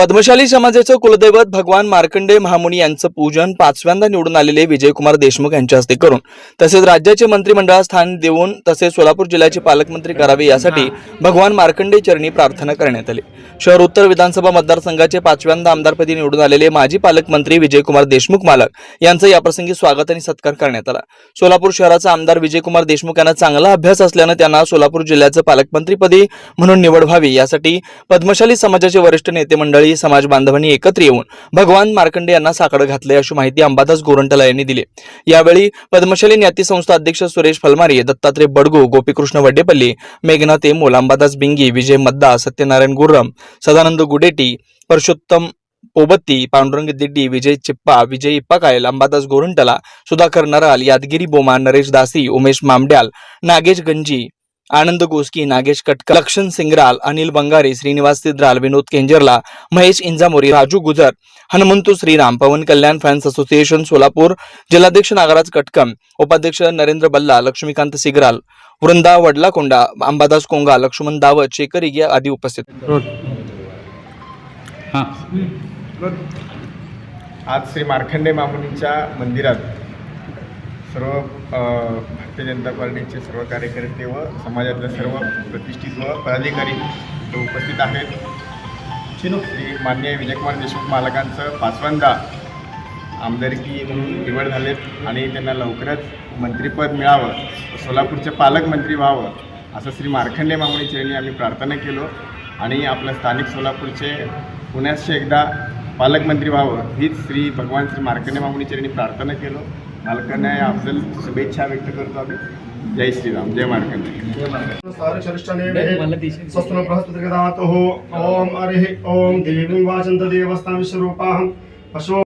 पद्मशाली समाजाचं कुलदैवत भगवान मार्कंडे महामुनी यांचं पूजन पाचव्यांदा निवडून आलेले विजयकुमार देशमुख यांच्या हस्ते करून तसेच राज्याचे मंत्रिमंडळात स्थान देऊन तसेच सोलापूर जिल्ह्याचे पालकमंत्री करावे यासाठी भगवान मार्कंडे चरणी प्रार्थना करण्यात आली. शहर उत्तर विधानसभा मतदारसंघाचे पाचव्यांदा आमदारपदी निवडून आलेले माजी पालकमंत्री विजयकुमार देशमुख मालक यांचं याप्रसंगी स्वागत आणि सत्कार करण्यात आला. सोलापूर शहराचा आमदार विजयकुमार देशमुख यांना चांगला अभ्यास असल्यानं त्यांना सोलापूर जिल्ह्याचं पालकमंत्रीपदी म्हणून निवड व्हावी यासाठी पद्मशाली समाजाचे वरिष्ठ नेते मंडळी समाज बांधवांनी एकत्र येऊन भगवान मार्कंडे यांना साकडं घातले अशी माहिती अंबादास गोरंटला यांनी दिली. यावेळी पद्मशाली न्याती संस्था अध्यक्ष सुरेश फलमारी दत्तात्रय बडगू गोपीकृष्ण वड्डेपल्ली मेघना तेमोल अंबादास बिंगी विजय मद्दा सत्यनारायण गुर्रम सदानंद गुडेटी परषोत्तम पोबत्ती पांडुरंग दिड्डी विजय चिप्पा विजय इप्पाकायल अंबादास गोरंटला सुधाकर नराल यादगिरी बोमा नरेश दासी उमेश मामड्याल नागेश गंजी आनंद गोस्की नागेश कटका लक्षण सिंगराल अनिल बंगारे श्रीनिवास सिद्राल विनोद केंजरला महेश इंजामोरी राजू गुजर हनुमंतू श्रीराम पवन कल्याण फॅन्स असोसिएशन सोलापूर जिल्हाध्यक्ष नागराज कटकम उपाध्यक्ष नरेंद्र बल्ला लक्ष्मीकांत सिगराल वृंदा वडलाकोंडा अंबादास कोंगा लक्ष्मण दावत शेखर इगे आदी उपस्थित हां. आज श्री मार्खंडे मामुनीच्या मंदिरात सर्व भारतीय जनता पार्टीचे सर्व कार्यकर्ते व समाजातले सर्व प्रतिष्ठित व पदाधिकारी उपस्थित आहेत श्री मान्य विजयकुमार देशमुख मालकांचं पाचव्यांदा आमदारकी म्हणून निवड झालेत आणि त्यांना लवकरच मंत्रिपद मिळावं सोलापूरचे पालकमंत्री व्हावं असं श्री मार्खंडे मामुनी चरणी आम्ही प्रार्थना केलो. आणि आपलं स्थानिक सोलापूरचे पुण्याचे एकदा पालकमंत्री व्हावं हीच श्री भगवान श्री मार्कंडे मामुनी चरणी प्रार्थना केलो. मालकांना अफजल शुभेच्छा व्यक्त करतो आम्ही जय श्रीराम जय मार्कंडे स्वस्नो बृहस्पतिर्गदातुः ॐ हरिः ॐ देवीं वाचन्त देवस्तां विश्वरूपाहं पशो